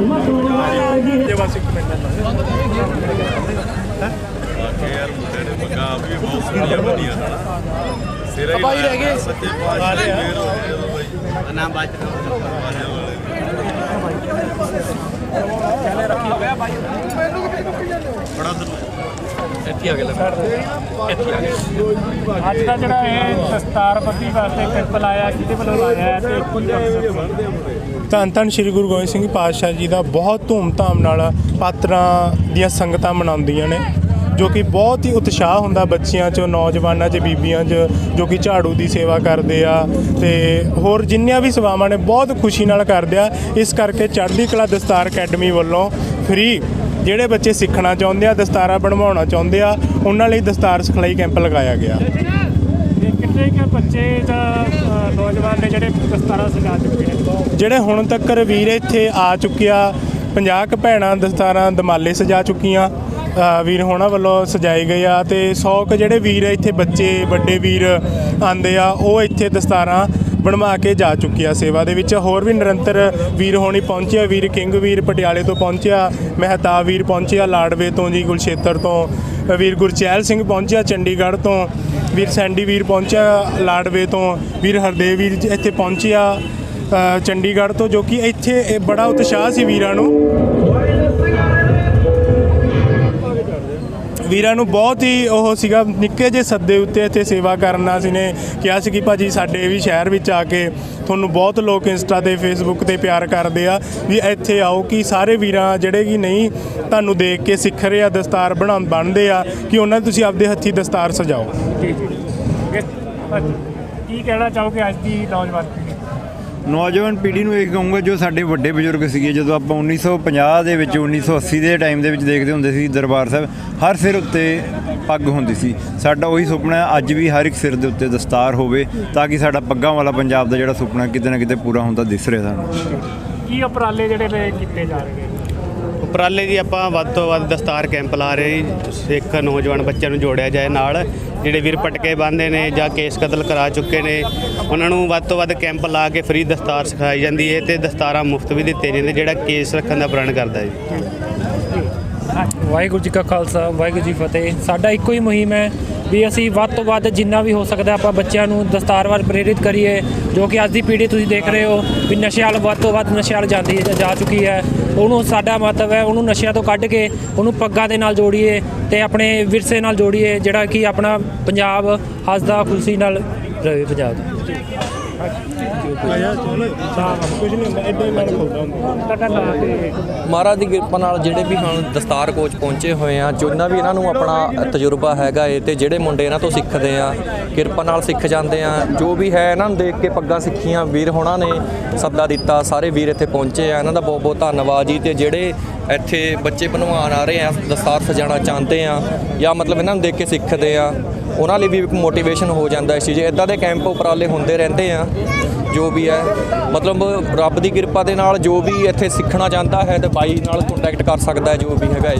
ਜੇ ਬਸ ਇੱਕ ਮਿੰਟ ਬਾਕੀ ਯਾਰ ਮੁੰਡੇ ਨੇ ਮੰਗਾ ਵੀ ਬਹੁਤ ਸੋਹਣੀਆਂ ਬਣੀਆਂ ਸਿਰਾ ਹੀ ਰਹਿ ਗਏ। ਸੱਚੇ ਮਿਹਰ ਹੋਈ ਜਦੋਂ ਬਾਈ ਨਾਮ ਬਾਤ ਬੜਾ ਇੱਥੇ ਆ ਗਿਆ ਅੱਜ ਦਾ ਜਿਹੜਾ ਇਹ ਦਸਤਾਰਬੰਦੀ ਵਾਸਤੇ ਕੈਂਪ ਲਾਇਆ ਕਿਹਦੇ ਵੱਲੋਂ ਲਾਇਆ ਹੈ ਤੇ ਕੀ ਧੰਨ ਧੰਨ ਸ੍ਰੀ ਗੁਰੂ ਗੋਬਿੰਦ ਸਿੰਘ ਪਾਤਸ਼ਾਹ ਜੀ ਦਾ ਬਹੁਤ ਧੂਮ-ਧਾਮ ਨਾਲ ਪਾਤਰਾਂ ਦੀਆਂ ਸੰਗਤਾਂ ਮਨਾਉਂਦੀਆਂ ਨੇ ਜੋ ਕਿ ਬਹੁਤ ਹੀ ਉਤਸ਼ਾਹ ਹੁੰਦਾ ਬੱਚਿਆਂ 'ਚ ਨੌਜਵਾਨਾਂ 'ਚ ਬੀਬੀਆਂ 'ਚ ਜੋ ਕਿ ਝਾੜੂ ਦੀ ਸੇਵਾ ਕਰਦੇ ਆ ਤੇ ਹੋਰ ਜਿੰਨੀਆਂ ਵੀ ਸੇਵਾਵਾਂ ਨੇ ਬਹੁਤ ਖੁਸ਼ੀ ਨਾਲ ਕਰਦੇ ਆ। ਇਸ ਕਰਕੇ ਚੜ੍ਹਦੀ ਕਲਾ ਦਸਤਾਰ ਅਕੈਡਮੀ ਵੱਲੋਂ ਫ੍ਰੀ ਜਿਹੜੇ ਬੱਚੇ ਸਿੱਖਣਾ ਚਾਹੁੰਦੇ ਆ ਦਸਤਾਰਾਂ ਬਣਵਾਉਣਾ ਚਾਹੁੰਦੇ ਆ ਉਹਨਾਂ ਲਈ ਦਸਤਾਰ ਸਿਖਲਾਈ ਕੈਂਪ ਲਗਾਇਆ ਗਿਆ। ਇਹ ਕਿੰਨੇ ਕੁ ਬੱਚੇ ਜਾਂ ਨੌਜਵਾਨ ਨੇ ਜਿਹੜੇ ਦਸਤਾਰਾਂ ਸਜਾ ਚੁੱਕੇ ਨੇ? ਜਿਹੜੇ ਹੁਣ ਤੱਕ ਵੀਰ ਇੱਥੇ ਆ ਚੁੱਕਿਆ 50 ਕੁ ਭੈਣਾਂ ਦਸਤਾਰਾਂ ਦਮਾਲੇ ਸਜਾ ਚੁੱਕੀਆਂ ਵੀਰ ਹੋਣਾ ਵੱਲੋਂ ਸਜਾਏ ਗਏ ਆ ਤੇ 100 ਕੁ ਜਿਹੜੇ ਵੀਰ ਇੱਥੇ ਬੱਚੇ ਵੱਡੇ ਵੀਰ ਆਂਦੇ ਆ ਉਹ ਇੱਥੇ ਦਸਤਾਰਾਂ ਬਣਵਾ ਕੇ ਜਾ ਚੁੱਕੀ ਆ ਸੇਵਾ ਦੇ ਵਿੱਚ। ਹੋਰ ਵੀ ਨਿਰੰਤਰ ਵੀਰ ਹੋਣੀ ਪਹੁੰਚਿਆ, ਵੀਰ ਕਿੰਗ ਵੀਰ ਪਟਿਆਲੇ ਤੋਂ ਪਹੁੰਚਿਆ, ਮਹਿਤਾ ਵੀਰ ਪਹੁੰਚਿਆ, ਲਾੜਵੇ ਤੋਂ ਜੀ ਗੁਲਸ਼ੇਤਰ ਤੋਂ, ਵੀਰ ਗੁਰਚੈਲ ਸਿੰਘ ਪਹੁੰਚਿਆ, ਚੰਡੀਗੜ੍ਹ ਤੋਂ, ਵੀਰ ਸੈਂਡੀ ਵੀਰ ਪਹੁੰਚਿਆ, ਲਾੜਵੇ ਤੋਂ, ਵੀਰ ਹਰਦੇਵ ਵੀਰ ਇੱਥੇ ਪਹੁੰਚਿਆ ਚੰਡੀਗੜ੍ਹ ਤੋਂ, ਜੋ ਕਿ ਇੱਥੇ ਇਹ ਬੜਾ ਉਤਸ਼ਾਹ ਸੀ ਵੀਰਾਂ ਨੂੰ। ਵੀਰਾਂ ਨੂੰ ਬਹੁਤ ਹੀ ਉਹ ਸੀਗਾ, ਨਿੱਕੇ ਜਿਹੇ ਸੱਦੇ ਉੱਤੇ ਇੱਥੇ ਸੇਵਾ ਕਰਨਾ ਸੀ ਨੇ ਕਿਹਾ ਸੀ ਕਿ ਭਾਜੀ ਸਾਡੇ ਵੀ ਸ਼ਹਿਰ ਵਿੱਚ ਆ ਕੇ ਤੁਹਾਨੂੰ ਬਹੁਤ ਲੋਕ ਇੰਸਟਾ ਤੇ ਫੇਸਬੁੱਕ ਤੇ ਪਿਆਰ ਕਰਦੇ ਆ, ਵੀ ਇੱਥੇ ਆਓ ਕਿ ਸਾਰੇ ਵੀਰਾਂ ਜਿਹੜੇ ਕਿ ਨਹੀਂ ਤੁਹਾਨੂੰ ਦੇਖ ਕੇ ਸਿੱਖ ਰਹੇ ਆ, ਦਸਤਾਰ ਬਣਾ ਬਣਦੇ ਆ, ਕਿ ਉਹਨਾਂ ਤੁਸੀਂ ਆਪਦੇ ਹੱਥੀ ਦਸਤਾਰ ਸਜਾਓ। ਜੀ ਜੀ। ਕੀ ਕਹਿਣਾ ਚਾਹੋਗੇ ਅੱਜ ਦੀ ਨੌਜਵਾਨ ਪੀੜ੍ਹੀ? ਨੌਜਵਾਨ ਪੀੜ੍ਹੀ ਨੂੰ ਇਹ ਕਹੂੰਗਾ, ਜੋ ਸਾਡੇ ਵੱਡੇ ਬਜ਼ੁਰਗ ਸੀਗੇ, ਜਦੋਂ ਆਪਾਂ 1950 ਦੇ ਵਿੱਚ 1980 ਦੇ ਟਾਈਮ ਦੇ ਵਿੱਚ ਦੇਖਦੇ ਹੁੰਦੇ ਸੀ ਦਰਬਾਰ ਸਾਹਿਬ, ਹਰ ਸਿਰ ਉੱਤੇ ਪੱਗ ਹੁੰਦੀ ਸੀ। ਸਾਡਾ ਉਹੀ ਸੁਪਨਾ ਅੱਜ ਵੀ ਹਰ ਇੱਕ ਸਿਰ ਦੇ ਉੱਤੇ ਦਸਤਾਰ ਹੋਵੇ, ਤਾਂ ਕਿ ਸਾਡਾ ਪੱਗਾਂ ਵਾਲਾ ਪੰਜਾਬ ਦਾ ਜਿਹੜਾ ਸੁਪਨਾ ਕਿਤੇ ਨਾ ਕਿਤੇ ਪੂਰਾ ਹੁੰਦਾ ਦਿਸ ਰਿਹਾ ਸਾਨੂੰ। ਕੀ ਉਪਰਾਲੇ ਜਿਹੜੇ ਕੀਤੇ ਜਾ ਰਹੇ ਨੇ? ਉਪਰਾਲੇ ਜੀ ਆਪਾਂ ਵੱਧ ਤੋਂ ਵੱਧ ਦਸਤਾਰ ਕੈਂਪ ਲਾ ਰਹੇ ਜੀ। ਸਿੱਖ, ਨੌਜਵਾਨ ਬੱਚਿਆਂ ਨੂੰ ਜੋੜਿਆ ਜਾਏ ਨਾਲ। ਜਿਹੜੇ ਵੀਰ ਪਟਕੇ ਬੰਨ੍ਹਦੇ ਨੇ ਜਾਂ ਕੇਸ ਕਤਲ ਕਰਾ ਚੁੱਕੇ ਨੇ, ਉਹਨਾਂ ਨੂੰ ਵੱਧ ਤੋਂ ਵੱਧ ਕੈਂਪ ਲਾ ਕੇ ਫ੍ਰੀ ਦਸਤਾਰ ਸਿਖਾਈ ਜਾਂਦੀ ਹੈ ਤੇ ਦਸਤਾਰਾਂ ਮੁਫਤ ਵੀ ਦਿੱਤੇ ਜਾਂਦੇ ਜਿਹੜਾ ਕੇਸ ਰੱਖਣ ਦਾ ਪ੍ਰਣ ਕਰਦਾ ਜੀ। ਵਾਹਿਗੁਰੂ ਜੀ ਕਾ ਖਾਲਸਾ, ਵਾਹਿਗੁਰੂ ਜੀ ਫਤਿਹ। ਸਾਡਾ ਇੱਕੋ ਹੀ ਮੁਹਿੰਮ ਹੈ ਵੀ ਅਸੀਂ ਵੱਧ ਤੋਂ ਵੱਧ ਜਿੰਨਾ ਵੀ ਹੋ ਸਕਦਾ ਆਪਾਂ ਬੱਚਿਆਂ ਨੂੰ ਦਸਤਾਰ ਵੱਲ ਪ੍ਰੇਰਿਤ ਕਰੀਏ, ਜੋ ਕਿ ਅੱਜ ਦੀ ਪੀੜ੍ਹੀ ਤੁਸੀਂ ਦੇਖ ਰਹੇ ਹੋ ਵੀ ਨਸ਼ੇ ਵੱਲ ਵੱਧ ਤੋਂ ਵੱਧ ਨਸ਼ੇ ਵੱਲ ਜਾਂਦੀ ਜਾ ਚੁੱਕੀ ਹੈ। ਉਹਨੂੰ ਸਾਡਾ ਮਤਲਬ ਹੈ, ਉਹਨੂੰ ਨਸ਼ਿਆਂ ਤੋਂ ਕੱਢ ਕੇ ਉਹਨੂੰ ਪੱਗਾਂ ਦੇ ਨਾਲ ਜੋੜੀਏ ਤੇ ਆਪਣੇ ਵਿਰਸੇ ਨਾਲ ਜੋੜੀਏ, ਜਿਹੜਾ ਕਿ ਆਪਣਾ ਪੰਜਾਬ ਹੱਸਦਾ ਖੁਸ਼ੀ ਨਾਲ ਰਹੇ ਪੰਜਾਬ। ਦਾ ਕੁਝ ਨਹੀਂ ਹੁੰਦਾ ਇਦਾਂ ਹੀ ਮਨ ਖੁੱਲਦਾ ਹੁੰਦਾ ਤੁਹਾਡਾ ਨਾਂ ਤੇ ਮਹਾਰਾਜ ਦੀ ਕਿਰਪਾ ਨਾਲ ਜਿਹੜੇ ਵੀ ਹੁਣ ਦਸਤਾਰ ਕੋਚ ਪਹੁੰਚੇ ਹੋਏ ਆ, ਜਿੰਨਾ ਵੀ ਇਹਨਾਂ ਨੂੰ ਆਪਣਾ ਤਜਰਬਾ ਹੈਗਾ ਏ ਤੇ ਜਿਹੜੇ ਮੁੰਡੇ ਇਹਨਾਂ ਤੋਂ ਸਿੱਖਦੇ ਆ, ਕਿਰਪਾ ਨਾਲ ਸਿੱਖ ਜਾਂਦੇ ਆ, ਜੋ ਵੀ ਹੈ ਇਹਨਾਂ ਨੂੰ ਦੇਖ ਕੇ ਪੱਗਾਂ ਸਿੱਖੀਆਂ, ਵੀਰ ਹੋਣਾ ਨੇ ਸੱਦਾ ਦਿੱਤਾ, ਸਾਰੇ ਵੀਰ ਇੱਥੇ ਪਹੁੰਚੇ ਆ, ਇਹਨਾਂ ਦਾ ਬਹੁਤ ਬਹੁਤ ਧੰਨਵਾਦ ਜੀ ਤੇ ਜਿਹੜੇ ਇੱਥੇ ਬੱਚੇ ਬਣਵਾਉਣ ਆ ਰਹੇ ਆ, ਦਸਤਾਰ ਸਜਾਣਾ ਚਾਹੁੰਦੇ ਆ ਜਾਂ ਮਤਲਬ ਇਹਨਾਂ ਨੂੰ ਦੇਖ ਕੇ ਸਿੱਖਦੇ ਆ। ਉਹਨਾਂ ਲਈ ਵੀ ਇੱਕ ਮੋਟੀਵੇਸ਼ਨ ਹੋ ਜਾਂਦਾ ਇਸ ਚੀਜ਼ ਇਦਾਂ ਦੇ ਕੈਂਪ ਉਪਰਾਲੇ ਹੁੰਦੇ ਰਹਿੰਦੇ ਆ, ਜੋ ਵੀ ਹੈ। ਮਤਲਬ ਰੱਬ ਦੀ ਕਿਰਪਾ ਦੇ ਨਾਲ ਜੋ ਵੀ ਇੱਥੇ ਸਿੱਖਣਾ ਚਾਹੁੰਦਾ ਹੈ ਤੇ ਬਾਈ ਨਾਲ ਕੰਟੈਕਟ ਕਰ ਸਕਦਾ ਹੈ ਜੋ ਵੀ ਹੈਗਾ ਹੈ।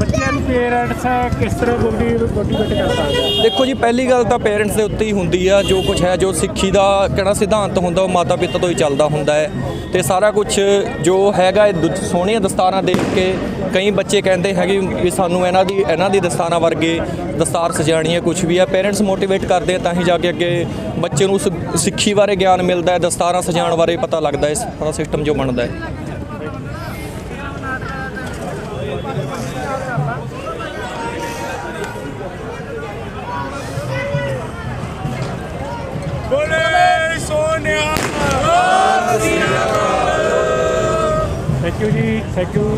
ਬੱਚਿਆਂ ਪੇਰੈਂਟਸ ਕਿਸ ਤਰ੍ਹਾਂ ਮੋਟੀਵੇਟ ਮੋਟੀਵੇਟ ਕਰ ਸਕਦੇ ਦੇਖੋ ਜੀ, ਪਹਿਲੀ ਗੱਲ ਤਾਂ ਪੇਰੈਂਟਸ ਦੇ ਉੱਤੇ ਹੀ ਹੁੰਦੀ ਆ, ਜੋ ਕੁਝ ਹੈ, ਜੋ ਸਿੱਖੀ ਦਾ ਕਿਹੜਾ ਸਿਧਾਂਤ ਹੁੰਦਾ, ਉਹ ਮਾਤਾ ਪਿਤਾ ਤੋਂ ਹੀ ਚੱਲਦਾ ਹੁੰਦਾ ਹੈ। ਤੇ ਸਾਰਾ ਕੁਝ ਜੋ ਹੈਗਾ ਇਹ ਸੋਹਣੀਆਂ ਦਸਤਾਰਾਂ ਦੇਖ ਕੇ ਕਈ ਬੱਚੇ ਕਹਿੰਦੇ ਹੈਗੇ ਵੀ ਸਾਨੂੰ ਇਹਨਾਂ ਦੀ ਇਹਨਾਂ ਦੀ ਦਸਤਾਰਾਂ ਵਰਗੇ ਦਸਤਾਰ ਸਜਾਣੀ ਹੈ ਕੁਝ ਵੀ ਹੈ। ਪੇਰੈਂਟਸ ਮੋਟੀਵੇਟ ਕਰਦੇ ਆ, ਤਾਂ ਹੀ ਜਾ ਕੇ ਅੱਗੇ ਬੱਚੇ ਨੂੰ ਸਿ- ਸਿੱਖੀ ਬਾਰੇ ਗਿਆਨ ਮਿਲਦਾ ਹੈ, ਦਸਤਾਰਾਂ ਸਜਾਉਣ ਬਾਰੇ ਪਤਾ ਲੱਗਦਾ ਹੈ ਸਾਰਾ ਸਿਸਟਮ ਜੋ ਬਣਦਾ ਹੈ। Thank you ji. Thank you